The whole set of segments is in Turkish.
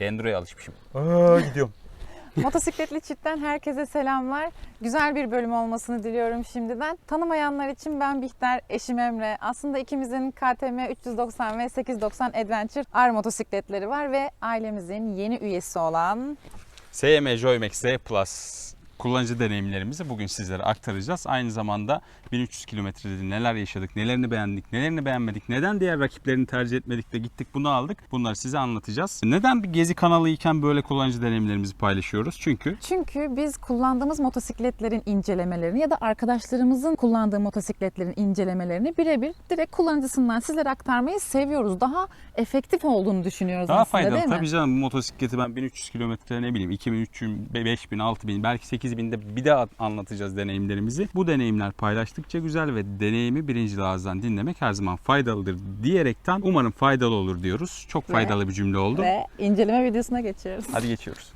Enduro'ya alışmışım. Aa, gidiyorum. Motosikletli çiftten herkese selamlar. Güzel bir bölüm olmasını diliyorum şimdiden. Tanımayanlar için ben Bihter, eşim Emre. Aslında ikimizin KTM 390 ve 890 Adventure R motosikletleri var ve ailemizin yeni üyesi olan SM Joymax Z Plus kullanıcı deneyimlerimizi bugün sizlere aktaracağız. Aynı zamanda 1300 kilometrede neler yaşadık, nelerini beğendik, nelerini beğenmedik, neden diğer rakiplerini tercih etmedik de gittik bunu aldık. Bunları size anlatacağız. Neden bir gezi kanalı iken böyle kullanıcı deneyimlerimizi paylaşıyoruz? Çünkü Çünkü biz kullandığımız motosikletlerin incelemelerini ya da arkadaşlarımızın kullandığı motosikletlerin incelemelerini birebir direkt kullanıcısından sizlere aktarmayı seviyoruz. Daha efektif olduğunu düşünüyoruz daha aslında faydalı. değil mi? Tabii canım bu motosikleti ben 1300 kilometre ne bileyim 2000, 3000, 5000, 6000 belki 8000'de bir daha anlatacağız deneyimlerimizi. Bu deneyimler paylaştıkça güzel ve deneyimi birinci ağızdan dinlemek her zaman faydalıdır diyerekten umarım faydalı olur diyoruz. Çok Ve- faydalı bir cümle oldu. Ve inceleme videosuna geçiyoruz. Hadi geçiyoruz.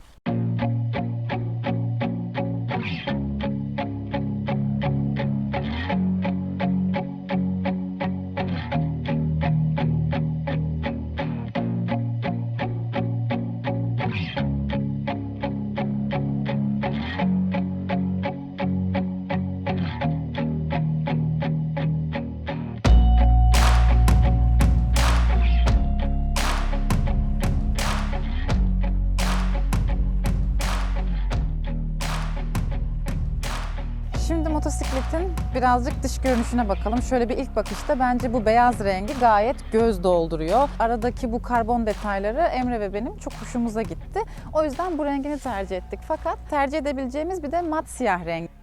Birazcık dış görünüşüne bakalım. Şöyle bir ilk bakışta bence bu beyaz rengi gayet göz dolduruyor. Aradaki bu karbon detayları Emre ve benim çok hoşumuza gitti. O yüzden bu rengini tercih ettik. Fakat tercih edebileceğimiz bir de mat siyah rengi.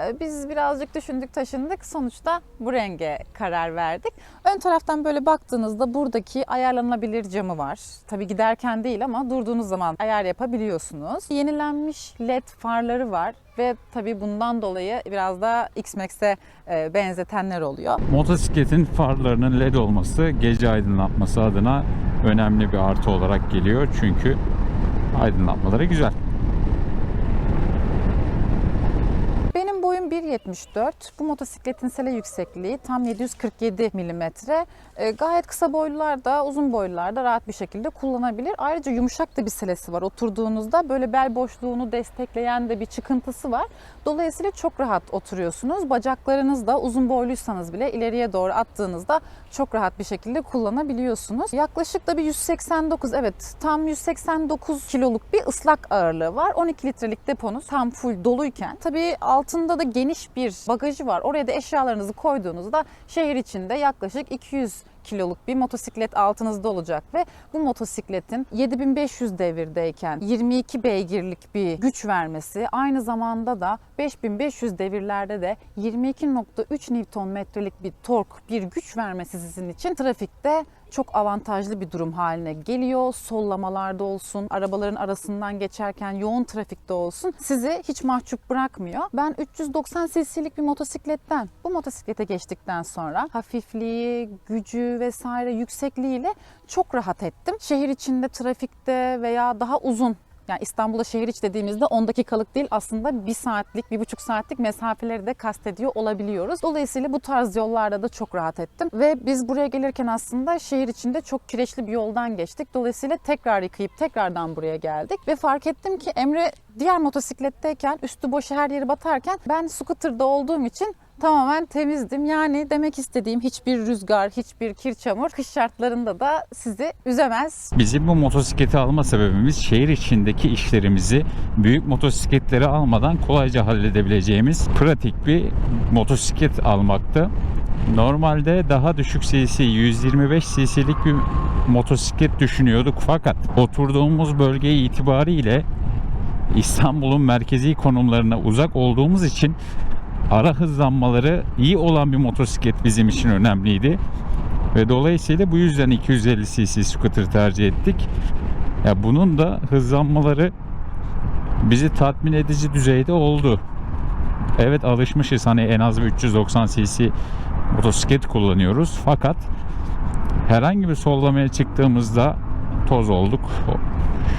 Ee, Biz birazcık düşündük taşındık. Sonuçta bu renge karar verdik. Ön taraftan böyle baktığınızda buradaki ayarlanabilir camı var. Tabii giderken değil ama durduğunuz zaman ayar yapabiliyorsunuz. Yenilenmiş led farları var ve tabii bundan dolayı biraz da X-Max'e e, benzetenler oluyor. Motosikletin farlarının led olması gece aydınlatması adına önemli bir artı olarak geliyor. Çünkü aydınlatmaları güzel. Benim boyum 1.74. Bu motosikletin sele yüksekliği tam 747 mm. E, gayet kısa boylular da uzun boylular da rahat bir şekilde kullanabilir. Ayrıca yumuşak da bir selesi var. Oturduğunuzda böyle bel boşluğunu destekleyen de bir çıkıntısı var. Dolayısıyla çok rahat oturuyorsunuz. Bacaklarınız da uzun boyluysanız bile ileriye doğru attığınızda çok rahat bir şekilde kullanabiliyorsunuz. Yaklaşık da bir 189 evet tam 189 kiloluk bir ıslak ağırlığı var. 12 litrelik deponuz tam full doluyken tabii altında da geniş bir bagajı var. Oraya da eşyalarınızı koyduğunuzda şehir içinde yaklaşık 200 kiloluk bir motosiklet altınızda olacak ve bu motosikletin 7500 devirdeyken 22 beygirlik bir güç vermesi aynı zamanda da 5500 devirlerde de 22.3 Newton metrelik bir tork, bir güç vermesi sizin için trafikte çok avantajlı bir durum haline geliyor. Sollamalarda olsun, arabaların arasından geçerken yoğun trafikte olsun sizi hiç mahcup bırakmıyor. Ben 390 cc'lik bir motosikletten bu motosiklete geçtikten sonra hafifliği, gücü vesaire yüksekliğiyle çok rahat ettim. Şehir içinde trafikte veya daha uzun yani İstanbul'da şehir içi dediğimizde 10 dakikalık değil aslında 1 saatlik, 1,5 saatlik mesafeleri de kastediyor olabiliyoruz. Dolayısıyla bu tarz yollarda da çok rahat ettim. Ve biz buraya gelirken aslında şehir içinde çok kireçli bir yoldan geçtik. Dolayısıyla tekrar yıkayıp tekrardan buraya geldik. Ve fark ettim ki Emre diğer motosikletteyken üstü boş her yeri batarken ben scooter'da olduğum için tamamen temizdim. Yani demek istediğim hiçbir rüzgar, hiçbir kir çamur kış şartlarında da sizi üzemez. Bizim bu motosikleti alma sebebimiz şehir içindeki işlerimizi büyük motosikletleri almadan kolayca halledebileceğimiz pratik bir motosiklet almaktı. Normalde daha düşük cc 125 cc'lik bir motosiklet düşünüyorduk fakat oturduğumuz bölge itibariyle İstanbul'un merkezi konumlarına uzak olduğumuz için ara hızlanmaları iyi olan bir motosiklet bizim için önemliydi. Ve dolayısıyla bu yüzden 250 cc scooter tercih ettik. Ya bunun da hızlanmaları bizi tatmin edici düzeyde oldu. Evet alışmışız hani en az bir 390 cc motosiklet kullanıyoruz. Fakat herhangi bir sollamaya çıktığımızda toz olduk.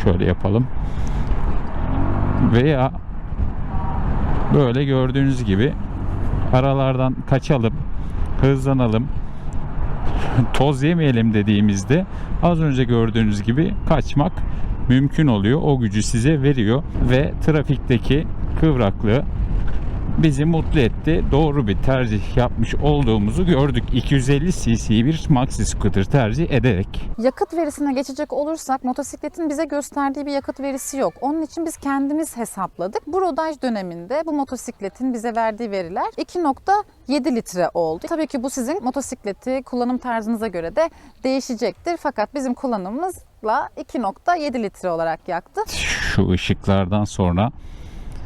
Şöyle yapalım. Veya böyle gördüğünüz gibi aralardan kaçalım, hızlanalım. toz yemeyelim dediğimizde az önce gördüğünüz gibi kaçmak mümkün oluyor. O gücü size veriyor ve trafikteki kıvraklığı bizi mutlu etti. Doğru bir tercih yapmış olduğumuzu gördük. 250 cc bir maxi scooter tercih ederek. Yakıt verisine geçecek olursak motosikletin bize gösterdiği bir yakıt verisi yok. Onun için biz kendimiz hesapladık. Bu rodaj döneminde bu motosikletin bize verdiği veriler 2.7 litre oldu. Tabii ki bu sizin motosikleti kullanım tarzınıza göre de değişecektir. Fakat bizim kullanımımızla 2.7 litre olarak yaktı. Şu ışıklardan sonra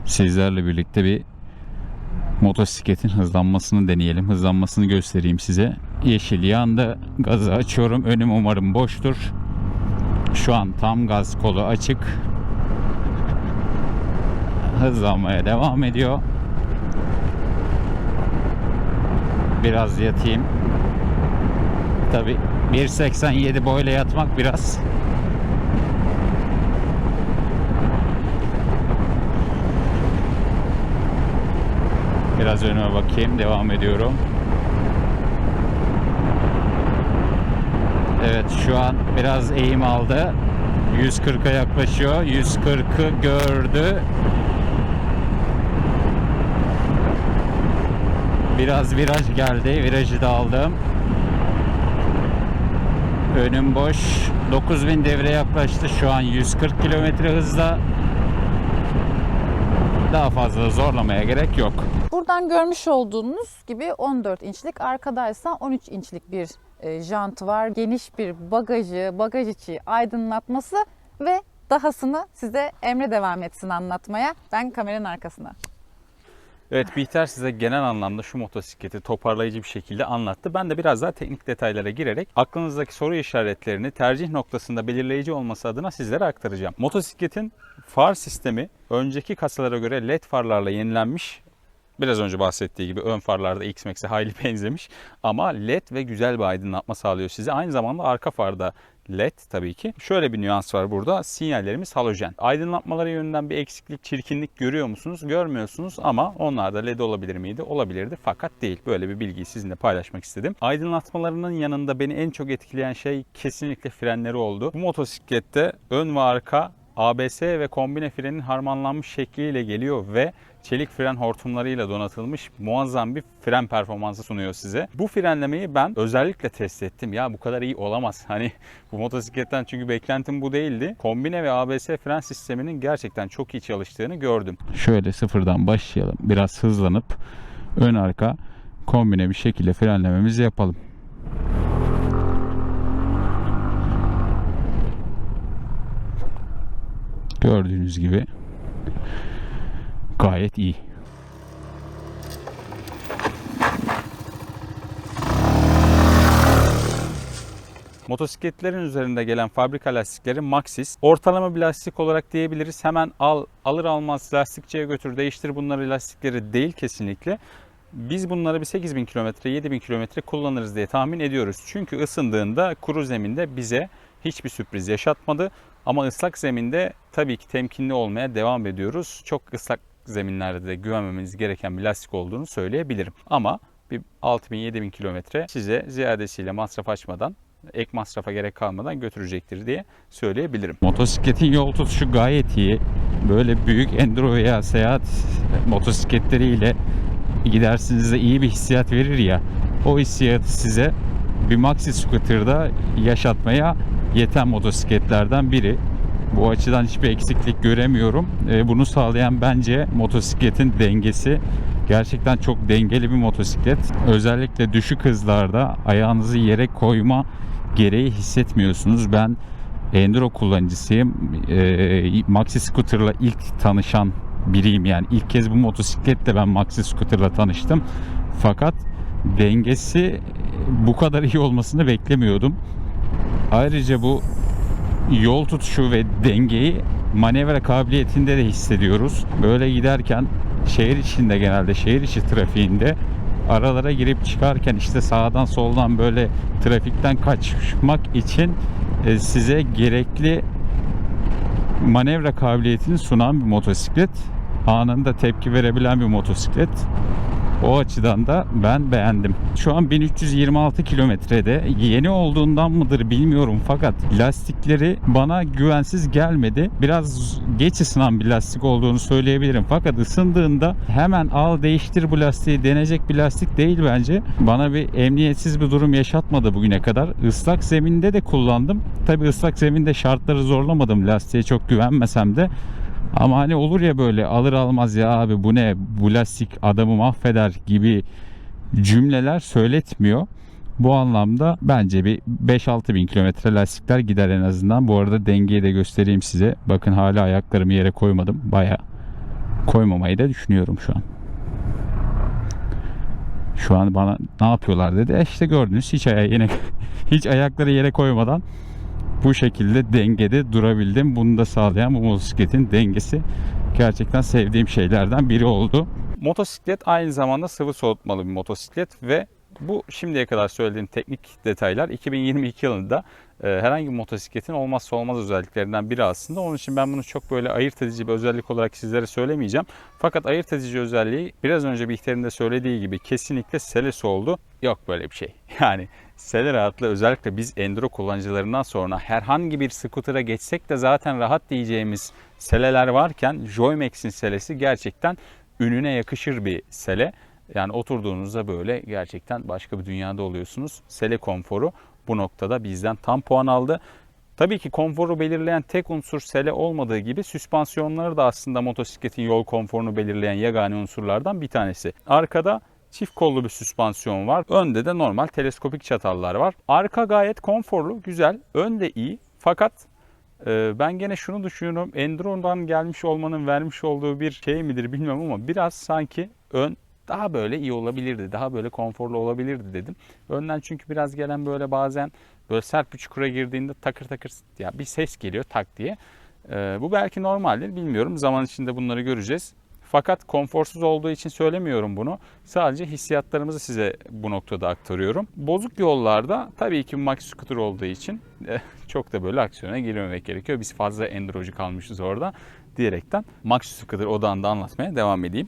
sizlerle birlikte bir motosikletin hızlanmasını deneyelim. Hızlanmasını göstereyim size. Yeşil yanda gazı açıyorum. Önüm umarım boştur. Şu an tam gaz kolu açık. Hızlanmaya devam ediyor. Biraz yatayım. Tabi 1.87 boyla yatmak biraz Biraz önüme bakayım. Devam ediyorum. Evet şu an biraz eğim aldı. 140'a yaklaşıyor. 140'ı gördü. Biraz viraj geldi. Virajı da aldım. Önüm boş. 9000 devre yaklaştı. Şu an 140 kilometre hızla. Daha fazla zorlamaya gerek yok. Buradan görmüş olduğunuz gibi 14 inçlik, arkadaysa 13 inçlik bir e, jant var. Geniş bir bagajı, bagaj içi aydınlatması ve dahasını size Emre devam etsin anlatmaya. Ben kameranın arkasına. Evet Bihter size genel anlamda şu motosikleti toparlayıcı bir şekilde anlattı. Ben de biraz daha teknik detaylara girerek aklınızdaki soru işaretlerini tercih noktasında belirleyici olması adına sizlere aktaracağım. Motosikletin far sistemi önceki kasalara göre led farlarla yenilenmiş. Biraz önce bahsettiği gibi ön farlarda X-Max'e hayli benzemiş ama led ve güzel bir aydınlatma sağlıyor size. Aynı zamanda arka farda led tabii ki. Şöyle bir nüans var burada. Sinyallerimiz halojen. Aydınlatmaları yönünden bir eksiklik, çirkinlik görüyor musunuz? Görmüyorsunuz ama onlar da led olabilir miydi? Olabilirdi fakat değil. Böyle bir bilgiyi sizinle paylaşmak istedim. Aydınlatmalarının yanında beni en çok etkileyen şey kesinlikle frenleri oldu. Bu motosiklette ön ve arka ABS ve kombine frenin harmanlanmış şekliyle geliyor ve çelik fren hortumlarıyla donatılmış muazzam bir fren performansı sunuyor size. Bu frenlemeyi ben özellikle test ettim. Ya bu kadar iyi olamaz. Hani bu motosikletten çünkü beklentim bu değildi. Kombine ve ABS fren sisteminin gerçekten çok iyi çalıştığını gördüm. Şöyle sıfırdan başlayalım. Biraz hızlanıp ön arka kombine bir şekilde frenlememizi yapalım. Gördüğünüz gibi gayet iyi. Motosikletlerin üzerinde gelen fabrika lastikleri Maxxis. Ortalama bir lastik olarak diyebiliriz. Hemen al alır almaz lastikçiye götür değiştir bunları lastikleri değil kesinlikle. Biz bunları bir 8000 kilometre 7000 kilometre kullanırız diye tahmin ediyoruz. Çünkü ısındığında kuru zeminde bize hiçbir sürpriz yaşatmadı. Ama ıslak zeminde tabii ki temkinli olmaya devam ediyoruz. Çok ıslak zeminlerde de güvenmemiz gereken bir lastik olduğunu söyleyebilirim. Ama bir 6000-7000 kilometre size ziyadesiyle masraf açmadan ek masrafa gerek kalmadan götürecektir diye söyleyebilirim. Motosikletin yol tutuşu gayet iyi. Böyle büyük enduro veya seyahat motosikletleriyle gidersiniz de iyi bir hissiyat verir ya. O hissiyatı size bir maxi scooter'da yaşatmaya yeten motosikletlerden biri. Bu açıdan hiçbir eksiklik göremiyorum. E, Bunu sağlayan bence motosikletin dengesi. Gerçekten çok dengeli bir motosiklet. Özellikle düşük hızlarda ayağınızı yere koyma gereği hissetmiyorsunuz. Ben enduro kullanıcısıyım. E, maxi scooter'la ilk tanışan biriyim yani. ilk kez bu motosikletle ben maxi scooter'la tanıştım. Fakat dengesi bu kadar iyi olmasını beklemiyordum. Ayrıca bu yol tutuşu ve dengeyi manevra kabiliyetinde de hissediyoruz. Böyle giderken şehir içinde genelde şehir içi trafiğinde aralara girip çıkarken işte sağdan soldan böyle trafikten kaçmak için e, size gerekli manevra kabiliyetini sunan bir motosiklet. Anında tepki verebilen bir motosiklet. O açıdan da ben beğendim. Şu an 1326 kilometrede yeni olduğundan mıdır bilmiyorum fakat lastikleri bana güvensiz gelmedi. Biraz geç ısınan bir lastik olduğunu söyleyebilirim. Fakat ısındığında hemen al değiştir bu lastiği denecek bir lastik değil bence. Bana bir emniyetsiz bir durum yaşatmadı bugüne kadar. Islak zeminde de kullandım. Tabi ıslak zeminde şartları zorlamadım. Lastiğe çok güvenmesem de. Ama hani olur ya böyle alır almaz ya abi bu ne bu lastik adamı mahveder gibi cümleler söyletmiyor. Bu anlamda bence bir 5-6 bin kilometre lastikler gider en azından. Bu arada dengeyi de göstereyim size. Bakın hala ayaklarımı yere koymadım. Baya koymamayı da düşünüyorum şu an. Şu an bana ne yapıyorlar dedi. E işte gördünüz hiç aya yine hiç ayakları yere koymadan bu şekilde dengede durabildim. Bunu da sağlayan bu motosikletin dengesi gerçekten sevdiğim şeylerden biri oldu. Motosiklet aynı zamanda sıvı soğutmalı bir motosiklet ve bu şimdiye kadar söylediğim teknik detaylar 2022 yılında e, herhangi bir motosikletin olmazsa olmaz özelliklerinden biri aslında. Onun için ben bunu çok böyle ayırt edici bir özellik olarak sizlere söylemeyeceğim. Fakat ayırt edici özelliği biraz önce Bihter'in de söylediği gibi kesinlikle selesi oldu. Yok böyle bir şey. Yani sele rahatlığı özellikle biz enduro kullanıcılarından sonra herhangi bir scooter'a geçsek de zaten rahat diyeceğimiz seleler varken Joymax'in selesi gerçekten ününe yakışır bir sele. Yani oturduğunuzda böyle gerçekten başka bir dünyada oluyorsunuz. Sele konforu bu noktada bizden tam puan aldı. Tabii ki konforu belirleyen tek unsur sele olmadığı gibi süspansiyonları da aslında motosikletin yol konforunu belirleyen yegane unsurlardan bir tanesi. Arkada çift kollu bir süspansiyon var. Önde de normal teleskopik çatallar var. Arka gayet konforlu, güzel. Önde iyi. Fakat e, ben gene şunu düşünüyorum. Enduro'dan gelmiş olmanın vermiş olduğu bir şey midir bilmiyorum ama biraz sanki ön daha böyle iyi olabilirdi. Daha böyle konforlu olabilirdi dedim. Önden çünkü biraz gelen böyle bazen böyle sert bir çukura girdiğinde takır takır ya bir ses geliyor tak diye. Ee, bu belki normaldir bilmiyorum. Zaman içinde bunları göreceğiz. Fakat konforsuz olduğu için söylemiyorum bunu. Sadece hissiyatlarımızı size bu noktada aktarıyorum. Bozuk yollarda tabii ki maxi scooter olduğu için eh, çok da böyle aksiyona girmemek gerekiyor. Biz fazla endurocu kalmışız orada diyerekten maxi scooter odağında anlatmaya devam edeyim.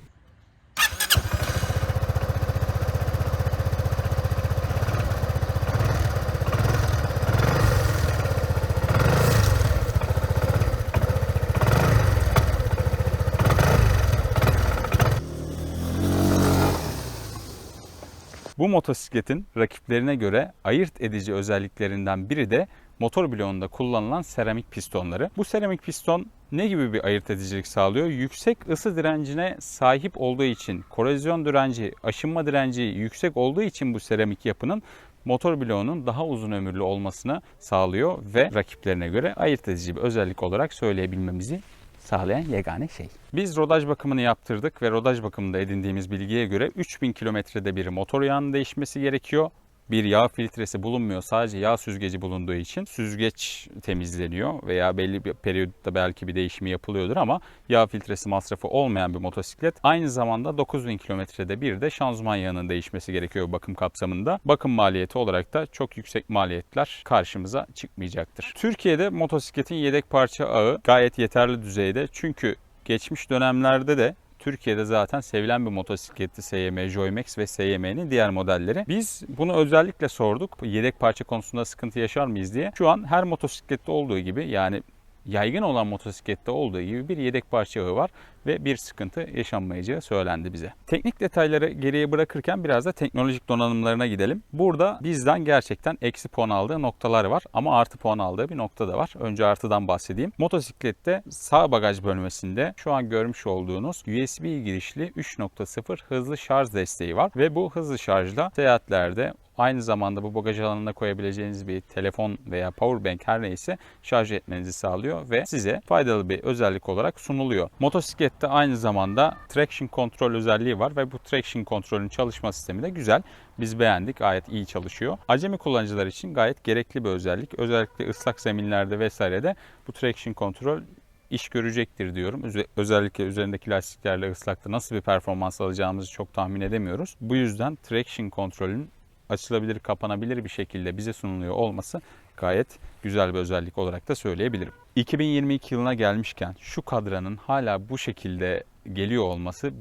Bu motosikletin rakiplerine göre ayırt edici özelliklerinden biri de motor bloğunda kullanılan seramik pistonları. Bu seramik piston ne gibi bir ayırt edicilik sağlıyor? Yüksek ısı direncine sahip olduğu için, korozyon direnci, aşınma direnci yüksek olduğu için bu seramik yapının motor bloğunun daha uzun ömürlü olmasını sağlıyor ve rakiplerine göre ayırt edici bir özellik olarak söyleyebilmemizi sağlayan yegane şey. Biz rodaj bakımını yaptırdık ve rodaj bakımında edindiğimiz bilgiye göre 3000 kilometrede bir motor yağının değişmesi gerekiyor. Bir yağ filtresi bulunmuyor. Sadece yağ süzgeci bulunduğu için süzgeç temizleniyor veya belli bir periyotta belki bir değişimi yapılıyordur ama yağ filtresi masrafı olmayan bir motosiklet. Aynı zamanda 9000 kilometrede bir de şanzıman yağının değişmesi gerekiyor bakım kapsamında. Bakım maliyeti olarak da çok yüksek maliyetler karşımıza çıkmayacaktır. Türkiye'de motosikletin yedek parça ağı gayet yeterli düzeyde. Çünkü geçmiş dönemlerde de Türkiye'de zaten sevilen bir motosikletti SYM, Joymax ve SYM'nin diğer modelleri. Biz bunu özellikle sorduk. Yedek parça konusunda sıkıntı yaşar mıyız diye. Şu an her motosiklette olduğu gibi yani yaygın olan motosiklette olduğu gibi bir yedek parça ağı var ve bir sıkıntı yaşanmayacağı söylendi bize. Teknik detayları geriye bırakırken biraz da teknolojik donanımlarına gidelim. Burada bizden gerçekten eksi puan aldığı noktalar var ama artı puan aldığı bir nokta da var. Önce artıdan bahsedeyim. Motosiklette sağ bagaj bölmesinde şu an görmüş olduğunuz USB girişli 3.0 hızlı şarj desteği var ve bu hızlı şarjla seyahatlerde Aynı zamanda bu bagaj alanına koyabileceğiniz bir telefon veya powerbank her neyse şarj etmenizi sağlıyor ve size faydalı bir özellik olarak sunuluyor. Motosiklette aynı zamanda traction kontrol özelliği var ve bu traction kontrolün çalışma sistemi de güzel. Biz beğendik. Gayet iyi çalışıyor. Acemi kullanıcılar için gayet gerekli bir özellik. Özellikle ıslak zeminlerde vesairede bu traction kontrol iş görecektir diyorum. Öze- Özellikle üzerindeki lastiklerle ıslakta nasıl bir performans alacağımızı çok tahmin edemiyoruz. Bu yüzden traction kontrolün açılabilir, kapanabilir bir şekilde bize sunuluyor olması gayet güzel bir özellik olarak da söyleyebilirim. 2022 yılına gelmişken şu kadranın hala bu şekilde geliyor olması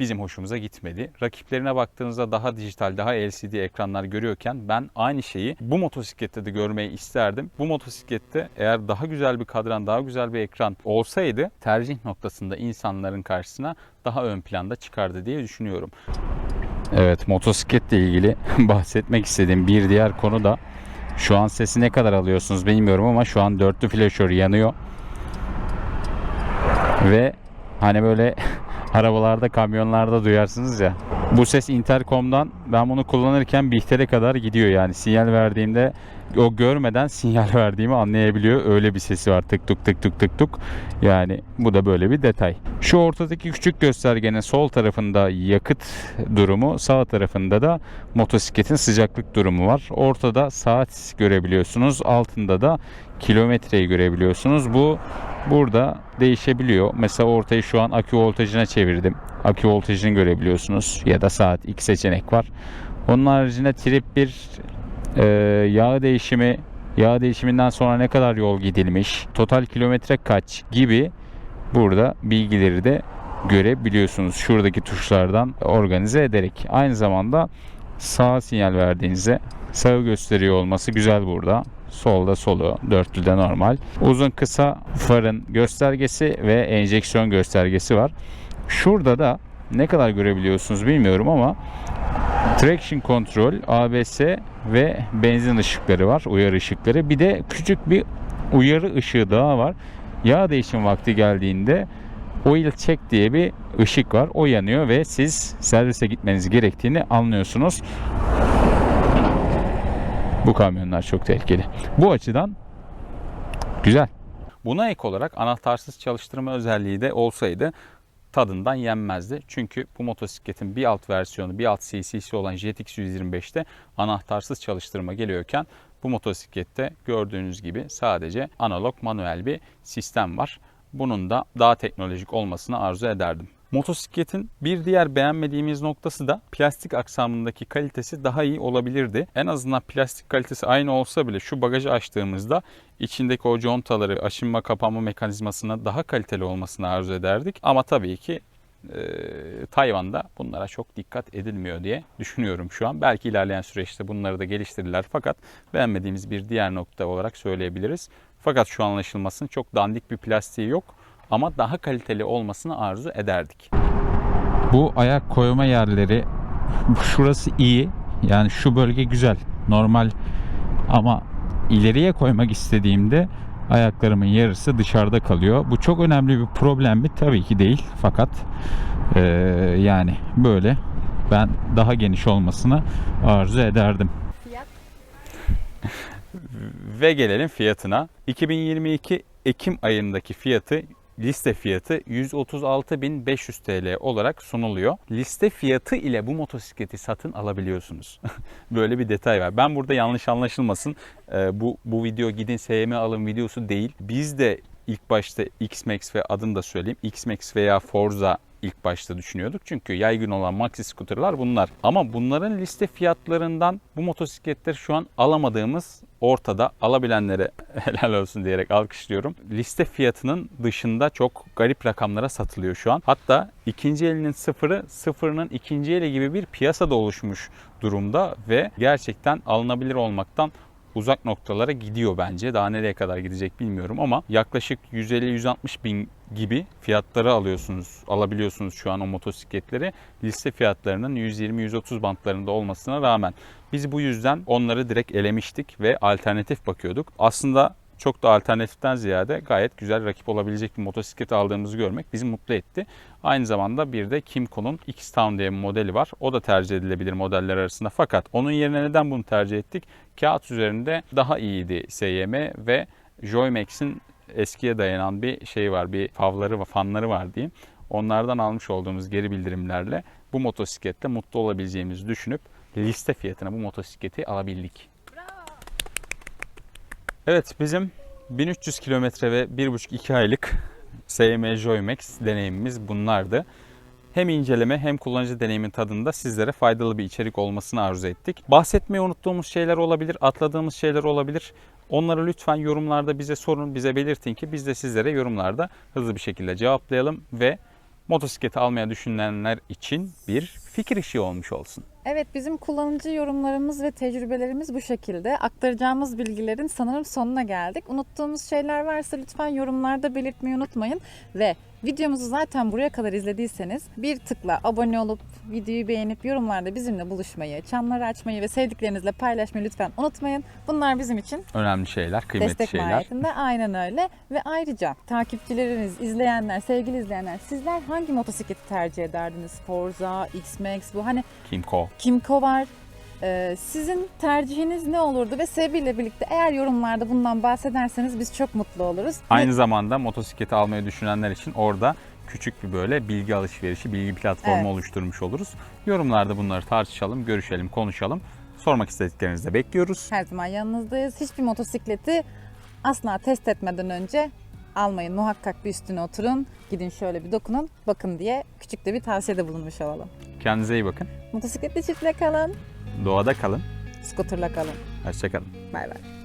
bizim hoşumuza gitmedi. Rakiplerine baktığınızda daha dijital, daha LCD ekranlar görüyorken ben aynı şeyi bu motosiklette de görmeyi isterdim. Bu motosiklette eğer daha güzel bir kadran, daha güzel bir ekran olsaydı tercih noktasında insanların karşısına daha ön planda çıkardı diye düşünüyorum. Evet motosikletle ilgili bahsetmek istediğim bir diğer konu da şu an sesi ne kadar alıyorsunuz bilmiyorum ama şu an dörtlü flaşör yanıyor. Ve hani böyle arabalarda kamyonlarda duyarsınız ya. Bu ses interkomdan ben bunu kullanırken Bihter'e kadar gidiyor yani sinyal verdiğimde o görmeden sinyal verdiğimi anlayabiliyor. Öyle bir sesi var tık tık tık tık tık tık. Yani bu da böyle bir detay. Şu ortadaki küçük göstergenin sol tarafında yakıt durumu, sağ tarafında da motosikletin sıcaklık durumu var. Ortada saat görebiliyorsunuz. Altında da kilometreyi görebiliyorsunuz. Bu burada değişebiliyor. Mesela ortayı şu an akü voltajına çevirdim. Akü voltajını görebiliyorsunuz ya da saat iki seçenek var. Onun haricinde trip bir e, yağ değişimi, yağ değişiminden sonra ne kadar yol gidilmiş, total kilometre kaç gibi burada bilgileri de görebiliyorsunuz. Şuradaki tuşlardan organize ederek. Aynı zamanda sağ sinyal verdiğinizde sağı gösteriyor olması güzel burada. Solda solu, dörtlüde normal. Uzun kısa farın göstergesi ve enjeksiyon göstergesi var. Şurada da ne kadar görebiliyorsunuz bilmiyorum ama traction control, ABS ve benzin ışıkları var, uyarı ışıkları. Bir de küçük bir uyarı ışığı daha var. Yağ değişim vakti geldiğinde oil check diye bir ışık var. O yanıyor ve siz servise gitmeniz gerektiğini anlıyorsunuz. Bu kamyonlar çok tehlikeli. Bu açıdan güzel. Buna ek olarak anahtarsız çalıştırma özelliği de olsaydı tadından yenmezdi. Çünkü bu motosikletin bir alt versiyonu, bir alt CC'si olan JetX 125'te anahtarsız çalıştırma geliyorken bu motosiklette gördüğünüz gibi sadece analog manuel bir sistem var. Bunun da daha teknolojik olmasını arzu ederdim. Motosikletin bir diğer beğenmediğimiz noktası da plastik aksamındaki kalitesi daha iyi olabilirdi. En azından plastik kalitesi aynı olsa bile şu bagajı açtığımızda içindeki o contaları aşınma kapanma mekanizmasına daha kaliteli olmasını arzu ederdik. Ama tabii ki e, Tayvan'da bunlara çok dikkat edilmiyor diye düşünüyorum şu an. Belki ilerleyen süreçte bunları da geliştirirler fakat beğenmediğimiz bir diğer nokta olarak söyleyebiliriz. Fakat şu anlaşılmasın çok dandik bir plastiği yok ama daha kaliteli olmasını arzu ederdik. Bu ayak koyma yerleri şurası iyi. Yani şu bölge güzel. Normal ama ileriye koymak istediğimde ayaklarımın yarısı dışarıda kalıyor. Bu çok önemli bir problem mi? Tabii ki değil. Fakat eee, yani böyle ben daha geniş olmasını arzu ederdim. Ve gelelim fiyatına. 2022 Ekim ayındaki fiyatı liste fiyatı 136.500 TL olarak sunuluyor. Liste fiyatı ile bu motosikleti satın alabiliyorsunuz. Böyle bir detay var. Ben burada yanlış anlaşılmasın. Ee, bu bu video gidin SM alın videosu değil. Biz de ilk başta X-Max ve adını da söyleyeyim. X-Max veya Forza ilk başta düşünüyorduk. Çünkü yaygın olan maxi scooterlar bunlar. Ama bunların liste fiyatlarından bu motosikletleri şu an alamadığımız ortada. Alabilenlere helal olsun diyerek alkışlıyorum. Liste fiyatının dışında çok garip rakamlara satılıyor şu an. Hatta ikinci elinin sıfırı sıfırının ikinci eli gibi bir piyasada oluşmuş durumda ve gerçekten alınabilir olmaktan uzak noktalara gidiyor bence. Daha nereye kadar gidecek bilmiyorum ama yaklaşık 150-160 bin gibi fiyatları alıyorsunuz, alabiliyorsunuz şu an o motosikletleri. Liste fiyatlarının 120-130 bantlarında olmasına rağmen biz bu yüzden onları direkt elemiştik ve alternatif bakıyorduk. Aslında çok da alternatiften ziyade gayet güzel rakip olabilecek bir motosiklet aldığımızı görmek bizi mutlu etti. Aynı zamanda bir de Kimco'nun X-Town diye bir modeli var. O da tercih edilebilir modeller arasında. Fakat onun yerine neden bunu tercih ettik? Kağıt üzerinde daha iyiydi SYM ve Joymax'in eskiye dayanan bir şey var. Bir favları, fanları var diyeyim. Onlardan almış olduğumuz geri bildirimlerle bu motosiklette mutlu olabileceğimizi düşünüp liste fiyatına bu motosikleti alabildik. Evet bizim 1300 kilometre ve 1,5-2 aylık SYM Joymax deneyimimiz bunlardı. Hem inceleme hem kullanıcı deneyimin tadında sizlere faydalı bir içerik olmasını arzu ettik. Bahsetmeyi unuttuğumuz şeyler olabilir, atladığımız şeyler olabilir. Onları lütfen yorumlarda bize sorun, bize belirtin ki biz de sizlere yorumlarda hızlı bir şekilde cevaplayalım ve motosikleti almaya düşünenler için bir fikir işi olmuş olsun. Evet bizim kullanıcı yorumlarımız ve tecrübelerimiz bu şekilde. Aktaracağımız bilgilerin sanırım sonuna geldik. Unuttuğumuz şeyler varsa lütfen yorumlarda belirtmeyi unutmayın. Ve videomuzu zaten buraya kadar izlediyseniz bir tıkla abone olup videoyu beğenip yorumlarda bizimle buluşmayı, çanları açmayı ve sevdiklerinizle paylaşmayı lütfen unutmayın. Bunlar bizim için Önemli şeyler, kıymetli destek şeyler. mahiyetinde aynen öyle. Ve ayrıca takipçileriniz, izleyenler, sevgili izleyenler sizler hangi motosikleti tercih ederdiniz? Forza, X-Max bu hani Kimco. Kimco var. Ee, sizin tercihiniz ne olurdu ve sebebiyle birlikte eğer yorumlarda bundan bahsederseniz biz çok mutlu oluruz. Aynı zamanda motosikleti almayı düşünenler için orada küçük bir böyle bilgi alışverişi, bilgi platformu Evet. oluşturmuş oluruz. Yorumlarda bunları tartışalım, görüşelim, konuşalım. Sormak istediklerinizi de bekliyoruz. Her zaman yanınızdayız. Hiçbir motosikleti asla test etmeden önce almayın. Muhakkak bir üstüne oturun. Gidin şöyle bir dokunun. Bakın diye küçük de bir tavsiyede bulunmuş olalım. Kendinize iyi bakın. Motosikletli çiftle kalın. Doğada kalın. Skuterla kalın. Hoşçakalın. Bay bay.